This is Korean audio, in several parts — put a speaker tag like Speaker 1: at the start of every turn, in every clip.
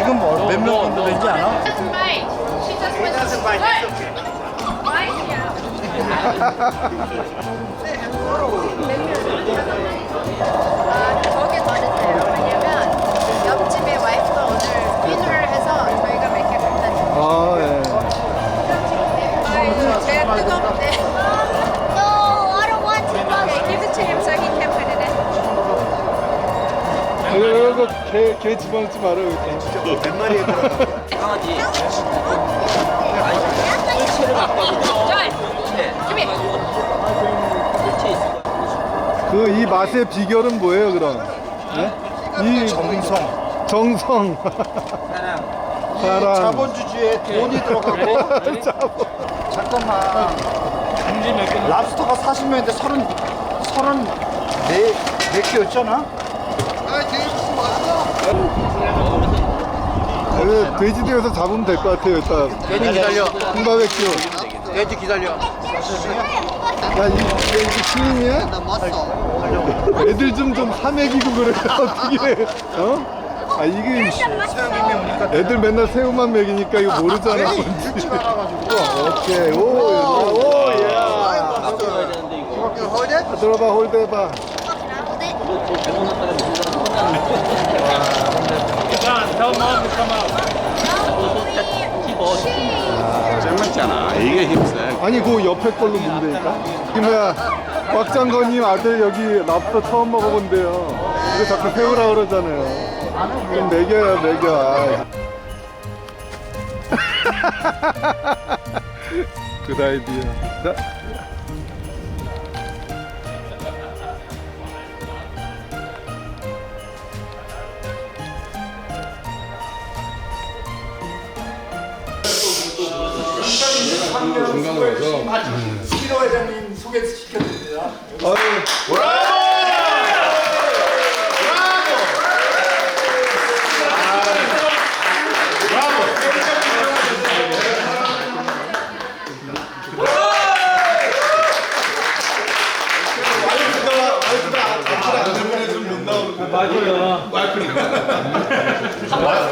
Speaker 1: 지금 뭐, 몇명 정도 되는지 아나?
Speaker 2: doesn't bite. She just wants doesn't bite. Bite? Yeah.
Speaker 3: 아, 거기 더 드세요. 왜냐면 옆집에 와이프가 오늘 dinner를 해서 저희가 몇 개 갖다 줬어요.
Speaker 4: 아, 예.
Speaker 3: 아이고, 제가 뜨겁대.
Speaker 4: 개, 개 집어넣지 마라, 여기.
Speaker 1: 몇 마리에 들어가?
Speaker 2: John, come here.
Speaker 4: 그, 이 맛의 비결은 뭐예요, 그럼? 예? 이
Speaker 1: 정성.
Speaker 4: 정성. 사랑.
Speaker 1: 자본주의에 돈이 들어가고.
Speaker 4: 자본.
Speaker 1: 잠깐만. 랍스터가 40명인데 30, 34, 몇 개였잖아?
Speaker 4: 그 돼지대에서 잡으면 될 것 같아요, 일단.
Speaker 1: 돼지 기다려.
Speaker 4: 흰바베큐.
Speaker 1: 돼지 기다려.
Speaker 4: 야, 이, 이게 시인이야? 나 맞어. 애들 좀 좀 사먹이고 그래. 어떻게 어? 아, 이게. 애들 맨날 새우만 먹이니까 이거 모르잖아. 뭔지. 오케이. 오, 오, 예. 들어봐, 홀대봐.
Speaker 5: 재밌잖아. 이게 힘세.
Speaker 4: 아니, 그 옆에 걸로 문대니까. 이 뭐야, 곽장건님 아들 여기 랍스터 처음 먹어본대요. 이거 자꾸 새우라 그러잖아요. 좀 먹여요, 먹여. 자.
Speaker 1: 시로 회장님 소개시켜드립니다.
Speaker 4: 아유.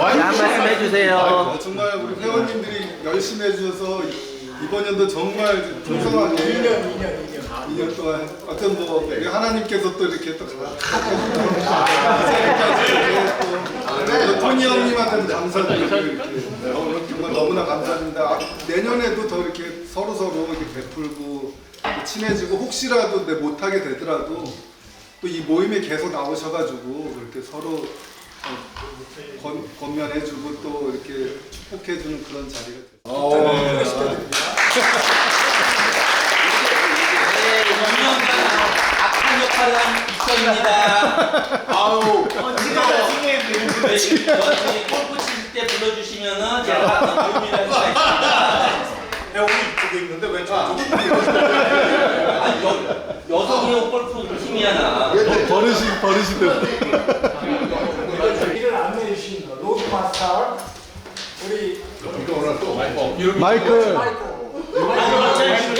Speaker 6: 한 말씀 해주세요.
Speaker 4: 정말 우리 회원님들이 열심히 해주셔서 이번 연도 정말 풍성하게 2년, 2년, 2년, 2년 동안 어떤 뭐 우리 하나님께서 또 이렇게 또또 토니 형님한테도 감사드리고 이렇게 너무 정말 너무나 감사합니다. 아, 내년에도 더 이렇게 서로 서로 이렇게 베풀고 친해지고 혹시라도 내 못하게 되더라도 또 이 모임에 계속 나오셔가지고 그렇게 서로 어, 건, 건면해주고 또 이렇게 축복해주는 그런 자리가 됐어요.
Speaker 6: 악한 역할을 한 이천입니다. 아우, 열심히 골프 칠때 불러주시면은 제가 도움이 될 수가 있습니다.
Speaker 1: 배우이 이쪽에 있는데 왜 저쪽?
Speaker 6: 아니, 여, 여성용 골프 팀이야, 나.
Speaker 4: 버릇이 버릇이 됐어.
Speaker 1: 이를 안내해 주신 로드 마스터 우리
Speaker 4: 마이클 마이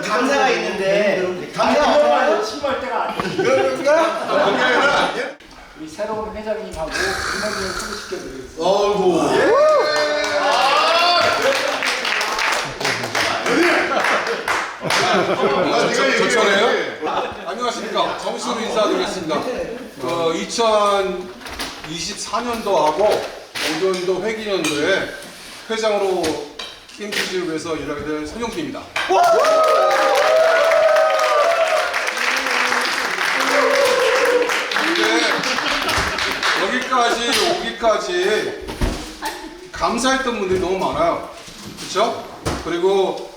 Speaker 7: 있으면 감사가 있는데. 감사가
Speaker 1: 이거만 침할 때가 아니에요. 우리 새로운 회장님하고 김원장을 소개시켜 드리겠습니다.
Speaker 8: 저, 저네요? 안녕하십니까. 정식으로 인사드리겠습니다. 어, 2024년도하고 5년도 회기년도에 회장으로 KMTG를 위해서 일하게 된 선영주입니다. 근데 여기까지 오기까지 감사했던 분들이 너무 많아요. 그렇죠? 그리고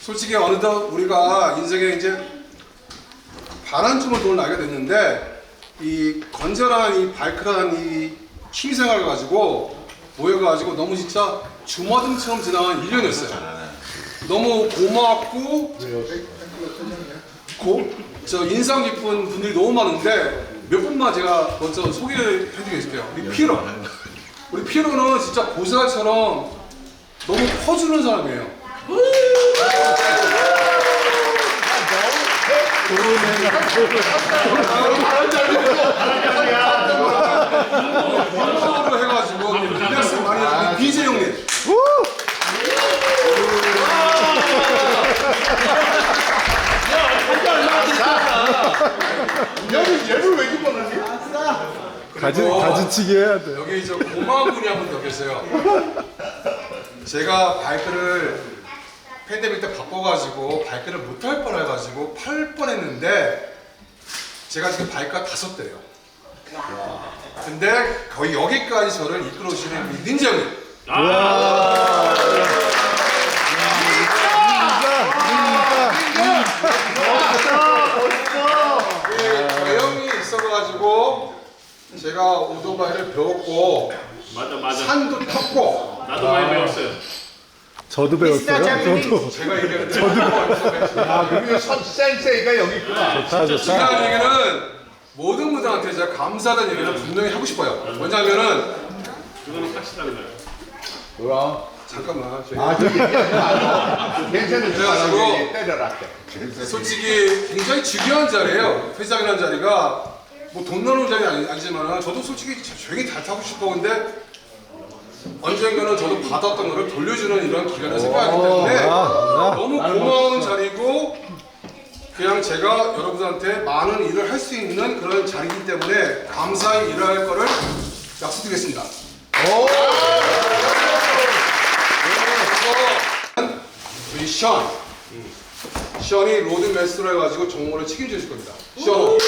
Speaker 8: 솔직히 어느덧 우리가 인생에 이제 반환쯤을 돈을 나게 됐는데 이 건전한 이 발크한 이 취미생활 가지고 모여가지고 너무 진짜 주마등처럼 지나간 1년이었어요. 너무 고맙고 고, 저 인상 깊은 분들이 너무 많은데 몇 분만 제가 먼저 소개를 해드리겠습니다. 우리 피에로. 우리 피에로는 진짜 보살처럼 너무 퍼주는 사람이에요. 로 해가지고 리액션 많이 해주는 BJ 형님.
Speaker 4: 가지, 가지치기 해야 돼.
Speaker 8: 여기 저 고마운 분이 한 분 더 계세요. 제가 바이크를 팬데믹 때 바꿔가지고 바이크를 못할 뻔해가지고 팔 뻔했는데 제가 지금 바이크가 다섯 대예요. 근데 거의 여기까지 저를 이끌어 주시는 형님. 예, 저 형이 있어가지고 제가 오토바이를 배웠고
Speaker 2: 맞아 맞아.
Speaker 8: 산도 탔고
Speaker 2: 나도 많이 배웠어요.
Speaker 4: 저도 배웠어요. 저도.
Speaker 8: 제가 얘기하는 저도
Speaker 5: 아, 그리고 센세이가 여기 있구나.
Speaker 4: 좋다, 좋다.
Speaker 8: 중요한 얘기는 모든 분들한테 제가 감사하다는 얘기를 분명히 하고 싶어요. 뭐냐면은
Speaker 2: 그거는 확실한 거예요.
Speaker 5: 뭐야?
Speaker 8: 잠깐만 저희
Speaker 5: 아, 저기 괜찮은
Speaker 8: 그래가지고
Speaker 5: 사람이 때려라.
Speaker 8: 솔직히 굉장히 중요한 자리예요. 회장이라는 자리가 뭐 돈 나오는 자리 아니, 아니지만 저도 솔직히 조용히 잘 타고 싶어 근데 언젠가는 저도 받았던 거를 돌려주는 이런 기간을 생각하기 때문에 너무 고마운 자리고 그냥 제가 여러분한테 많은 일을 할 수 있는 그런 자리이기 때문에 감사히 일할 거를 약속드리겠습니다. 그리고 우리 션 션이 로드 메스로 해가지고 정모를 책임져 줄 겁니다. 션.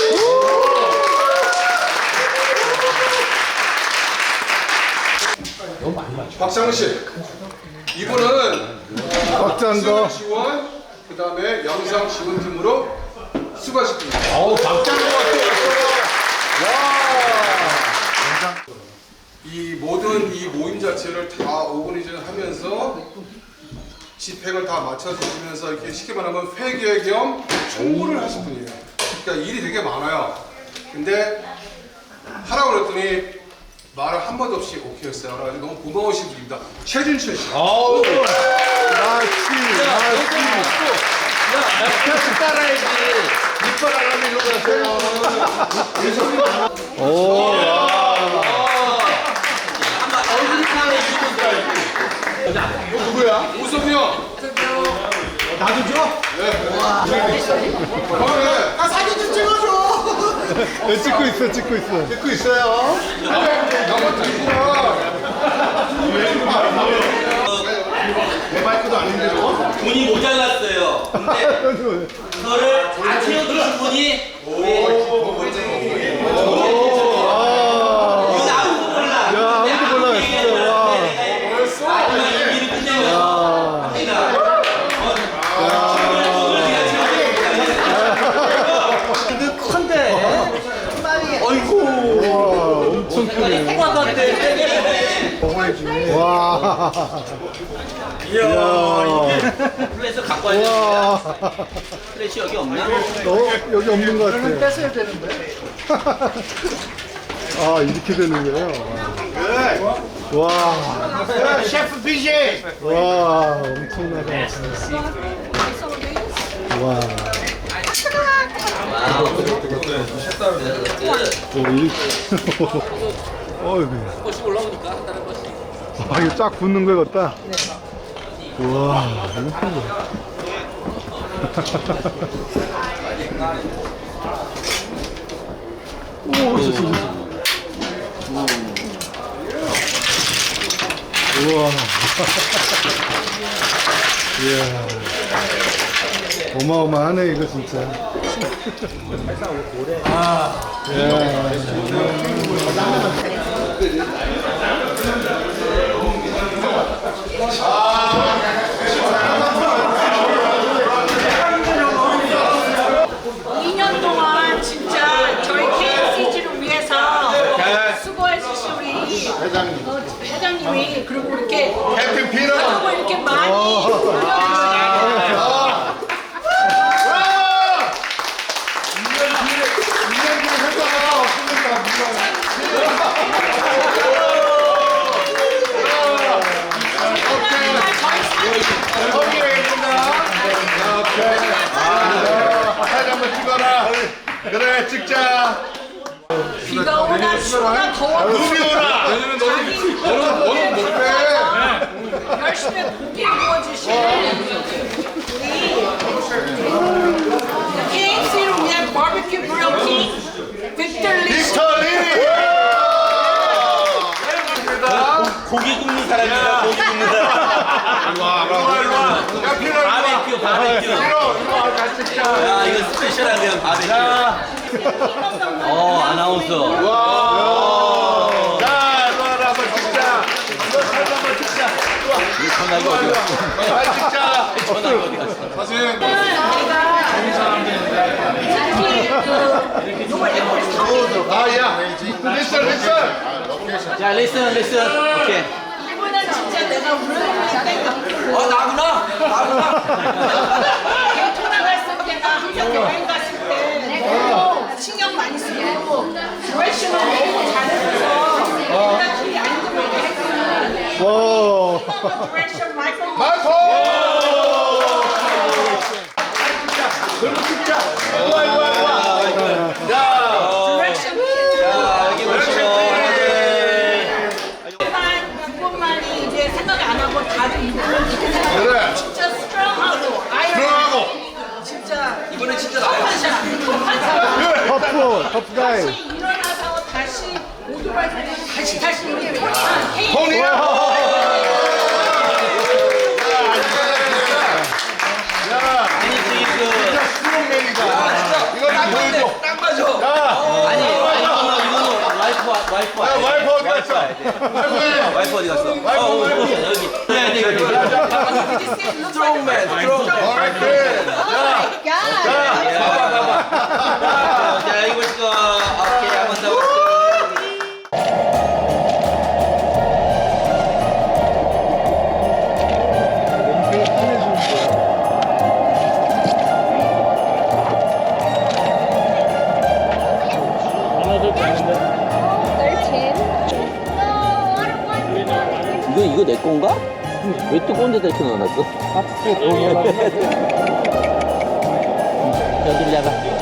Speaker 8: 박상훈 씨. 이분은. 수능 지원, 그 다음에 영상 지원팀으로 수고하셨습니다.
Speaker 5: 어우, 박장구 같아.
Speaker 8: 이 모든 이 모임 자체를 다 오거니제를 하면서 집행을 다 맞춰주시면서 이렇게 쉽게 말하면 회계 겸 총무를 하신 분이에요. 그러니까 일이 되게 많아요. 근데 하라고 그랬더니 말을 한 번도 없이 오케이 했어요. 그래가지고 너무 고마우신 분입니다. 최준철 씨.
Speaker 5: 어우,
Speaker 4: 나치.
Speaker 5: 따라야지. 이빨하려면 일로 가세요.
Speaker 4: 오,
Speaker 5: 누구야?
Speaker 8: 우섭이 형.
Speaker 7: 나도 줘?
Speaker 8: 그래.
Speaker 7: 아 사진 좀 찍어줘
Speaker 4: 네, 찍고 있어, 찍고 있어.
Speaker 5: 듣고 있어요.
Speaker 8: 나만 들구나.
Speaker 5: 내 마이크도 아닌데, 저거?
Speaker 9: 돈이 모자랐어요. 근데 그거를 다 채워주신 분이 우리 이건 아무도 몰라.
Speaker 4: 야, 아무도 몰라, 진짜. 와.
Speaker 9: 마지막 임기를 끝내면 합니다.
Speaker 7: 그 컨대
Speaker 4: 와, 엄청 크네. 와. 이야.
Speaker 9: 플래시 갖고 와야 돼.
Speaker 4: 와.
Speaker 9: 플래시 여기 없나?
Speaker 4: 어, 여기 없는 것 같아요. 뺐어야 되는데. 아, 이렇게 되는 거예요? 와.
Speaker 7: 셰프 BJ
Speaker 4: 와, 엄청나다. 와. 오, 이. 어이구.
Speaker 9: 올라오니까.
Speaker 4: 아, 이거 쫙 붙는 거 같다. 와, 엄청 거. 오, 진짜. 우와. 이야. 어마어마하네, 이거 진짜. 아, 야.
Speaker 10: 이 년 동안 진짜 저희 KCG를 위해서 수고해주신 우리
Speaker 5: 회장님.
Speaker 2: 어, 회장님이 그리고 이렇게
Speaker 5: 캡틴 피너.
Speaker 2: 가족을 이렇게 많이 불러주시네.
Speaker 5: 사진 한번 찍어라. 그래 찍자.
Speaker 2: 비가 오나 추우나 더워도
Speaker 5: 눈이 오나.
Speaker 8: 왜냐면 너는 너는 너는 못해.
Speaker 2: 열심히 고기 구워주시는 우리 KFC를 위한 바비큐 브로킹 빅터 리스
Speaker 5: 빅터 리.
Speaker 9: 고기 굽는 사람이다. 고기 굽는 사람.
Speaker 5: 야 피너.
Speaker 9: 바베큐 바베큐. 야 이거 스페셜한 그냥 바베큐. 어 아나운서.
Speaker 5: 자, 이거 하나 한번 찍자. 이거 사진 한번 찍자.
Speaker 9: 전화기 어디 갔어?
Speaker 5: 사진 찍자.
Speaker 9: 전화기 어디 갔어?
Speaker 8: 사실
Speaker 5: 아, 야. 리슨, 리슨.
Speaker 9: 자 리슨 리슨. 오케이.
Speaker 2: 이번엔 진짜 내가 울었는데
Speaker 9: 어 나구나. 나구나.
Speaker 2: 베트남 갔을 때나 항상 여행 갔을 때 너무 신경 많이 쓰고 드레싱을 너무 잘해줘서 내가 길이 안 들어오게 했거든. 드레싱 마이클
Speaker 5: 마이콜. 그리고 찍자. 일로 와, 일로 와, 일로 와. 야.
Speaker 2: 드레싱
Speaker 9: 자 여기 보시고 하나 둘.
Speaker 2: 그것만이 이제 생각 안 하고 다른 이분은 그렇게 생각하고
Speaker 5: 그래.
Speaker 2: 진짜 스트롱하고 아이언
Speaker 5: 들어가고.
Speaker 2: 진짜
Speaker 9: 이번엔 진짜 나야.
Speaker 2: 한샷
Speaker 4: 터프, 터프 가이.
Speaker 2: 다시 일어나서 다시 오토바이 타고 다시 다시. 우리 토니한 케이
Speaker 5: 톤이야.
Speaker 9: 아니지 그.
Speaker 5: 스트롱맨이다. 이거 좀
Speaker 9: 딱
Speaker 5: 보여줘.
Speaker 9: 맞네. 딱 맞아.
Speaker 5: 야.
Speaker 9: 아니 아니 이거는 이거는 와이프 와이프.
Speaker 5: 야, 와이프 갔어? 와이프.
Speaker 9: 와이프 어디 갔어? 어, 어, 여기. 네, 네, 여기. 스트롱맨, 스트롱.
Speaker 5: Alright, good. 야. 자, 봐봐, 봐봐.
Speaker 9: 자, 여기 보시고. 오케이, 한번 더. 왜 뜨거운데 이렇게 넣어놨어? 여기 잡아.